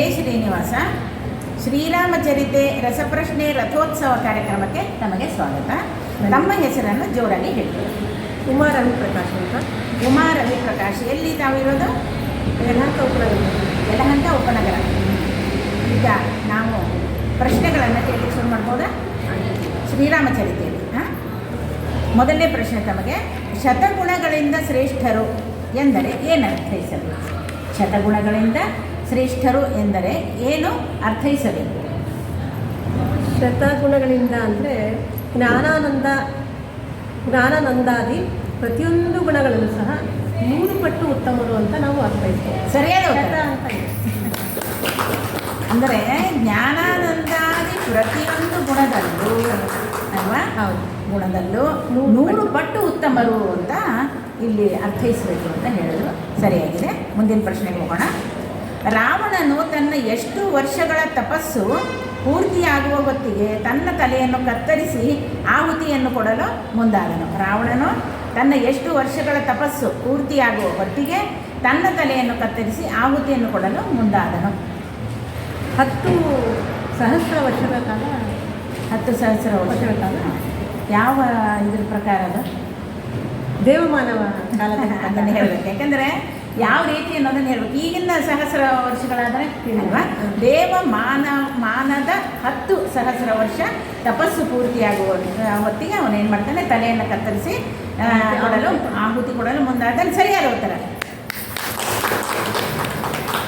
ಹರೇ ಶ್ರೀನಿವಾಸ. ಶ್ರೀರಾಮಚರಿತೆ ರಸಪ್ರಶ್ನೆ ರಥೋತ್ಸವ ಕಾರ್ಯಕ್ರಮಕ್ಕೆ ತಮಗೆ ಸ್ವಾಗತ. ನಮ್ಮ ಹೆಸರನ್ನು ಜೋರಾಗಿ ಹೇಳಿ. ಉಮಾ ರವಿಪ್ರಕಾಶ್ ಅಂತ. ಉಮಾ ರವಿ ಪ್ರಕಾಶ್ ಎಲ್ಲಿ ತಾವಿರೋದು? ಯಲಹಂಕ ಉಪನಗರ. ಯಲಹಂಕ ಉಪನಗರ. ಈಗ ನಾವು ಪ್ರಶ್ನೆಗಳನ್ನು ಕೇಳಲಿಕ್ಕೆ ಶುರು ಮಾಡ್ಬೋದಾ? ಶ್ರೀರಾಮಚರಿತೆಯಲ್ಲಿ ಹಾಂ? ಮೊದಲನೇ ಪ್ರಶ್ನೆ ತಮಗೆ ಶತಗುಣಗಳಿಂದ ಶ್ರೇಷ್ಠರು ಎಂದರೆ ಏನು ಅರ್ಥೈಸಬೇಕು ಶತಗುಣಗಳಿಂದ ಶ್ರೇಷ್ಠರು ಎಂದರೆ ಏನು ಅರ್ಥೈಸಬೇಕು? ಶತಗುಣಗಳಿಂದ ಅಂದರೆ ಜ್ಞಾನಾನಂದ ಜ್ಞಾನಾನಂದಾದಿ ಪ್ರತಿಯೊಂದು ಗುಣಗಳಲ್ಲೂ ಸಹ ಮೂರು ಪಟ್ಟು ಉತ್ತಮರು ಅಂತ ನಾವು ಅರ್ಥೈಸ್ತೇವೆ. ಸರಿಯಾದ. ಅಂದರೆ ಜ್ಞಾನಾನಂದಾದಿ ಪ್ರತಿಯೊಂದು ಗುಣದಲ್ಲೂ ಅಲ್ವಾ? ಹೌದು. ಗುಣದಲ್ಲೂ ಮೂರು ನೂರು ಪಟ್ಟು ಉತ್ತಮರು ಅಂತ ಇಲ್ಲಿ ಅರ್ಥೈಸಬೇಕು ಅಂತ ಹೇಳಿದ್ರು. ಸರಿಯಾಗಿದೆ. ಮುಂದಿನ ಪ್ರಶ್ನೆಗೆ ಹೋಗೋಣ. ರಾವಣನು ತನ್ನ ಎಷ್ಟು ವರ್ಷಗಳ ತಪಸ್ಸು ಪೂರ್ತಿಯಾಗುವ ಹೊತ್ತಿಗೆ ತನ್ನ ತಲೆಯನ್ನು ಕತ್ತರಿಸಿ ಆಹುತಿಯನ್ನು ಕೊಡಲು ಮುಂದಾದನು. ರಾವಣನು ತನ್ನ ಎಷ್ಟು ವರ್ಷಗಳ ತಪಸ್ಸು ಪೂರ್ತಿಯಾಗುವ ಹೊತ್ತಿಗೆ ತನ್ನ ತಲೆಯನ್ನು ಕತ್ತರಿಸಿ ಆಹುತಿಯನ್ನು ಕೊಡಲು ಮುಂದಾದನು. ಹತ್ತು ಸಹಸ್ರ ವರ್ಷದ ಕಾಲ? ಹತ್ತು ಸಹಸ್ರ ವರ್ಷಗಳ ಕಾಲ? ಯಾವ ಇದ್ರ ಪ್ರಕಾರ ಅದು? ದೇವಮಾನವ ಕಾಲದ ಅದನ್ನು ಹೇಳಬೇಕು. ಯಾಕಂದರೆ ಯಾವ ರೀತಿ ಅನ್ನೋದನ್ನು ಹೇಳ್ಬೇಕು. ಈಗಿನ ಸಹಸ್ರ ವರ್ಷಗಳಾದರೆ ಅಲ್ವಾ ದೇವ ಮಾನ ಮಾನದ ಹತ್ತು ಸಹಸ್ರ ವರ್ಷ ತಪಸ್ಸು ಪೂರ್ತಿಯಾಗುವ ಹೊತ್ತಿಗೆ ಅವನು ಏನು ಮಾಡ್ತಾನೆ? ತಲೆಯನ್ನು ಕತ್ತರಿಸಿ ಕೊಡಲು ಆಹುತಿ ಕೊಡಲು ಮುಂದಾದ ಸರಿಯಾದ ಉತ್ತರ.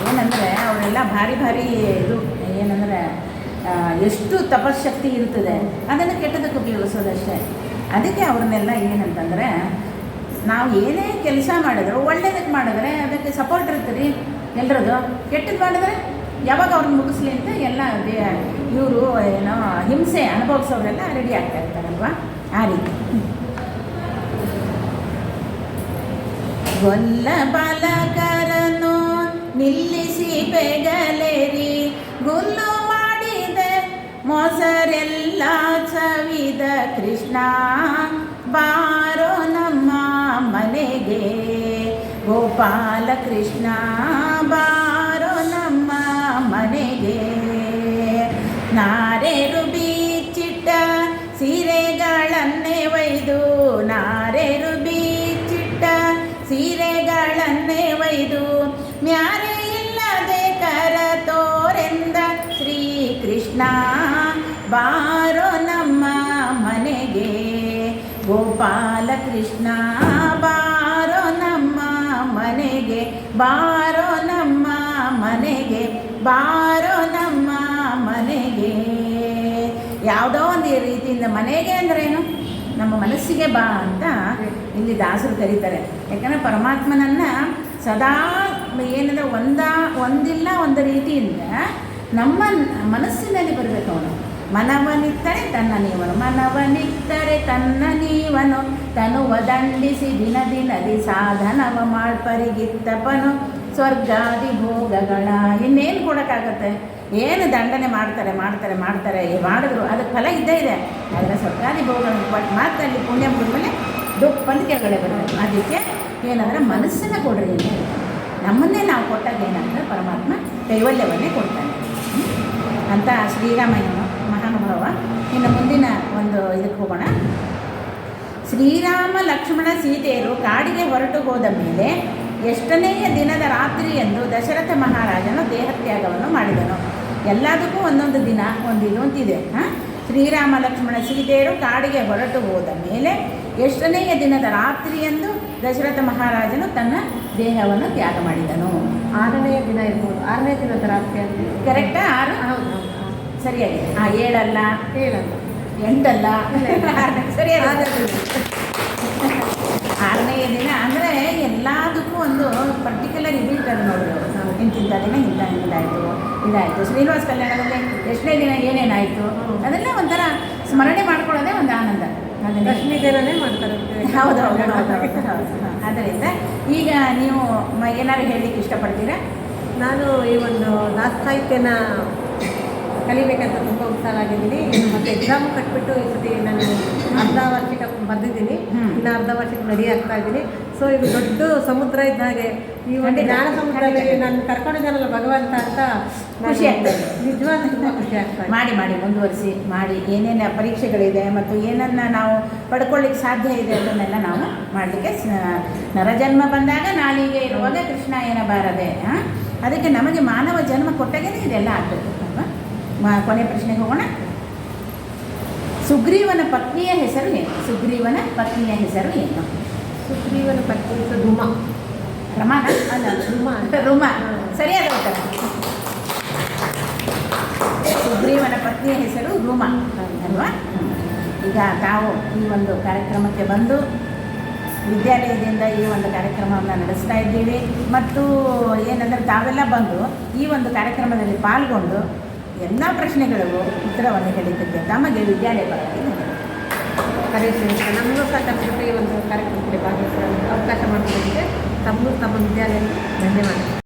ಏನಂದರೆ ಅವರೆಲ್ಲ ಭಾರಿ ಭಾರಿ ಇದು ಏನಂದರೆ ಎಷ್ಟು ತಪಶಕ್ತಿ ಇರ್ತದೆ. ಅದನ್ನು ಕೆಟ್ಟದಕ್ಕೆ ಉಪಯೋಗಿಸೋದಷ್ಟೇ. ಅದಕ್ಕೆ ಅವ್ರನ್ನೆಲ್ಲ ಏನಂತಂದರೆ ನಾವು ಏನೇ ಕೆಲಸ ಮಾಡಿದ್ರು ಒಳ್ಳೇದಕ್ಕೆ ಮಾಡಿದ್ರೆ ಅದಕ್ಕೆ ಸಪೋರ್ಟ್ ಇರ್ತೀರಿ ಎಲ್ಲರದು ಕೆಟ್ಟದ್ದು ಮಾಡಿದ್ರೆ ಯಾವಾಗ ಅವ್ರನ್ನ ಮುಗಿಸ್ಲಿ ಅಂತ ಎಲ್ಲ ಇವರು ಏನೋ ಹಿಂಸೆ ಅನುಭವಿಸೋರೆಲ್ಲ ರೆಡಿ ಆಗ್ತಾ ಇರ್ತಾರಲ್ವಾ? ಆ ರೀತಿ. ಗೊಲ್ಲ ಬಾಲಕರನ್ನು ನಿಲ್ಲಿಸಿ ಬೆಗಲೇರಿ ಗುಲ್ಲು ಮಾಡಿದೆ, ಮೊಸರೆಲ್ಲ ಚವಿದ ಕೃಷ್ಣ. ಗೋಪಾಲ ಕೃಷ್ಣ ಬಾರೋ ನಮ್ಮ ಮನೆಗೆ. ನಾರೇರು ಬೀಚಿಟ್ಟ ಸೀರೆಗಳನ್ನೇ ಒಯ್ದು ನಾರೇರು ಬೀಚಿಟ್ಟ ಸೀರೆಗಳನ್ನೇ ಒಯ್ದು, ಮ್ಯಾರೆ ಇಲ್ಲದೆ ಕರ ತೋರೆಂದ ಶ್ರೀಕೃಷ್ಣ ಬಾರೋ ನಮ್ಮ ಮನೆಗೆ. ಗೋಪಾಲ ಬಾರೋ ನಮ್ಮ ಮನೆಗೆ, ಬಾರೋ ನಮ್ಮ ಮನೆಗೆ. ಯಾವುದೋ ಒಂದು ರೀತಿಯಿಂದ ಮನೆಗೆ ಅಂದ್ರೇನು? ನಮ್ಮ ಮನಸ್ಸಿಗೆ ಬಾ ಅಂತ ಇಲ್ಲಿ ದಾಸರು ಕರೀತಾರೆ. ಯಾಕಂದರೆ ಪರಮಾತ್ಮನನ್ನು ಸದಾ ಏನಂದ್ರೆ ಒಂದ, ಒಂದಿಲ್ಲ ಒಂದು ರೀತಿಯಿಂದ ನಮ್ಮ ಮನಸ್ಸಿನಲ್ಲಿ ಬರಬೇಕು ಅವನು. ಮನವನಿತ್ತರೆ ತನ್ನ ನೀವನು. ಮನವನಿತ್ತರೆ ತನ್ನ ನೀವನು. ತನುವ ದಂಡಿಸಿ ದಿನ ದಿನದಿ ಸಾಧನವ ಮಾಡ್ಪರಿಗಿತ್ತಪನು. ಸ್ವರ್ಗಾದಿ ಭೋಗಗಳ ಇನ್ನೇನು ಕೊಡೋಕ್ಕಾಗತ್ತೆ? ಏನು ದಂಡನೆ ಮಾಡ್ತಾರೆ ಮಾಡ್ತಾರೆ ಮಾಡ್ತಾರೆ ಮಾಡಿದ್ರು, ಅದಕ್ಕೆ ಫಲ ಇದ್ದೇ ಇದೆ. ಆದರೆ ಸ್ವರ್ಗಾದಿ ಭೋಗಗಳನ್ನು ಕೊಟ್ಟು ಮಾತ್ರ ಅಲ್ಲಿ ಪುಣ್ಯ ಮುಗಿದ್ಮೇಲೆ ದುಪ್ಪಂದು ಕೆಳಗಡೆ ಬರುತ್ತೆ. ಅದಕ್ಕೆ ಏನಂದರೆ ಮನಸ್ಸನ್ನು ಕೊಡ್ರಿ. ನಮ್ಮನ್ನೇ ನಾವು ಕೊಟ್ಟಾಗ ಏನಂದರೆ ಪರಮಾತ್ಮ ಕೈವಲ್ಯವನ್ನೇ ಕೊಡ್ತಾನೆ. ಅಂತ ಶ್ರೀರಾಮಯ್ಯನು ಮಹಾನುಭಾವ ಇನ್ನು ಮುಂದಿನ ಒಂದು ಇದಕ್ಕೆ ಹೋಗೋಣ. ಶ್ರೀರಾಮ ಲಕ್ಷ್ಮಣ ಸೀತೆಯರು ಕಾಡಿಗೆ ಹೊರಟು ಹೋದ ಮೇಲೆ ಎಷ್ಟನೆಯ ದಿನದ ರಾತ್ರಿ ಎಂದು ದಶರಥ ಮಹಾರಾಜನು ದೇಹತ್ಯಾಗವನ್ನು ಮಾಡಿದನು. ಎಲ್ಲದಕ್ಕೂ ಒಂದೊಂದು ದಿನ ಒಂದು ಹಾಂ? ಶ್ರೀರಾಮ ಲಕ್ಷ್ಮಣ ಸೀತೆಯರು ಕಾಡಿಗೆ ಹೊರಟು ಹೋದ ಮೇಲೆ ಎಷ್ಟನೆಯ ದಿನದ ರಾತ್ರಿ ಎಂದು ದಶರಥ ಮಹಾರಾಜನು ತನ್ನ ದೇಹವನ್ನು ತ್ಯಾಗ ಮಾಡಿದನು. ಆರನೆಯ ದಿನ ಇರ್ಬೋದು. ಆರನೇ ದಿನದ ರಾತ್ರಿ ಅಂತ. ಕರೆಕ್ಟಾ ಆರು? ಹೌದು. ಸರಿಯಾಗಿದೆ ಆ ಏಳಲ್ಲ? ಎಂಟಲ್ಲ? ಸರಿಯಾದ ಆರನೇ ಆರನೆಯ ದಿನ ಅಂದರೆ ಎಲ್ಲದಕ್ಕೂ ಒಂದು ಪರ್ಟಿಕ್ಯುಲರ್ ಇದು ನೋಡೋದು ನೋಡಿ. ಅವರು ಇಂತಿಂಥ ದಿನ ಇಂಥ ಇಂದಾಯಿತು ಇದಾಯಿತು. ಶ್ರೀನಿವಾಸ ಕಲ್ಯಾಣದಲ್ಲಿ ಎಷ್ಟನೇ ದಿನ ಏನೇನಾಯಿತು ಅದೆಲ್ಲ ಒಂಥರ ಸ್ಮರಣೆ ಮಾಡ್ಕೊಳ್ಳೋದೇ ಒಂದು ಆನಂದ. ಅದನ್ನೇ. ದಿನನೇ ಮಾಡ್ತಾರೆ. ಹೌದು ಆದ್ದರಿಂದ ಈಗ ನೀವು ಮ- ಏನಾದ್ರು ಹೇಳಲಿಕ್ಕೆ ಇಷ್ಟಪಡ್ತೀರಾ? ನಾನು ಈ ಒಂದು ಸಾಹಿತ್ಯನ ಕಲಿಬೇಕಂತ ತುಂಬ ಉತ್ಸಾಹ ಆಗಿದ್ದೀನಿ. ಮತ್ತು ಎಕ್ಸಾಮ್ ಕಟ್ಬಿಟ್ಟು ಈ ಸತಿ ನಾನು ಅರ್ಧ ವರ್ಷಕ್ಕೆ ಬಂದಿದ್ದೀನಿ. ಇನ್ನು ಅರ್ಧ ವರ್ಷಕ್ಕೆ ರೆಡಿ ಆಗ್ತಾ ಇದ್ದೀನಿ. ಸೊ ಇದು ದೊಡ್ಡ ಸಮುದ್ರ ಇದ್ದ ಹಾಗೆ ಈ ಒಂದು ಜ್ಞಾನ ಸಮುದ್ರದಲ್ಲಿ ನಾನು ಕರ್ಕೊಂಡಿದ್ದಾನಲ್ಲ ಭಗವಂತ ಅಂತ ಖುಷಿ ಆಗ್ತದೆ. ನಿಜವಾದ ತುಂಬ ಖುಷಿ ಆಗ್ತದೆ ಮಾಡಿ ಮಾಡಿ ಮುಂದುವರಿಸಿ ಮಾಡಿ ಏನೇನು ಪರೀಕ್ಷೆಗಳಿದೆ ಮತ್ತು ಏನನ್ನ ನಾವು ಪಡ್ಕೊಳ್ಳಿಕ್ಕೆ ಸಾಧ್ಯ ಇದೆ ಅದನ್ನೆಲ್ಲ ನಾವು ಮಾಡಲಿಕ್ಕೆ ನರಜನ್ಮ ಬಂದಾಗ ನಾಳಿಗೆ ಇರುವಾಗ ಕೃಷ್ಣ ಏನಬಾರದೆ ಬಾರದೆ ಅದಕ್ಕೆ ನಮಗೆ ಮಾನವ ಜನ್ಮ ಕೊಟ್ಟಾಗೇನೆ ಇದೆಲ್ಲ ಆಗಬೇಕು ಅಲ್ವಾ? ಕೊನೆ ಪ್ರಶ್ನೆಗೆ ಹೋಗೋಣ. ಸುಗ್ರೀವನ ಪತ್ನಿಯ ಹೆಸರು ಏನು? ಸುಗ್ರೀವನ ಪತ್ನಿಯ ಹೆಸರು ಏನು? ಸುಗ್ರೀವನ ಪತ್ನಿ ಹೆಸರು ರುಮಾ. ರಮಾನ ಅಲ್ಲ ರುಮಾ. ಅಂತ. ರುಮಾ. ಸರಿಯಾದ ಉತ್ತರ. ಸುಗ್ರೀವನ ಪತ್ನಿಯ ಹೆಸರು ರುಮಾ. ಅಲ್ವಾ? ಈಗ ತಾವು ಈ ಒಂದು ಕಾರ್ಯಕ್ರಮಕ್ಕೆ ಬಂದು ವಿದ್ಯಾಲಯದಿಂದ ಈ ಒಂದು ಕಾರ್ಯಕ್ರಮವನ್ನು ನಡೆಸ್ತಾ ಇದ್ದೀವಿ. ಮತ್ತು ಏನಂದರೆ ತಾವೆಲ್ಲ ಬಂದು ಈ ಒಂದು ಕಾರ್ಯಕ್ರಮದಲ್ಲಿ ಪಾಲ್ಗೊಂಡು ಎಲ್ಲ ಪ್ರಶ್ನೆಗಳಿಗೂ ಉತ್ತರವನ್ನು ಹೇಳಿದ್ದಕ್ಕೆ ತಮಗೆ ವಿದ್ಯಾಲಯ. ಕರೆಯುತ್ತೇನೆ ನಮಗೂ ಸಹ ಈ ಒಂದು ಕಾರ್ಯಕ್ರಮಕ್ಕೆ ಭಾಗವಹಿಸಲು ಅವಕಾಶ ಮಾಡಿದ್ದಕ್ಕೆ ತಮ್ಮೂ ತಮ್ಮ ವಿದ್ಯಾಲಯಕ್ಕೆ ಧನ್ಯವಾದ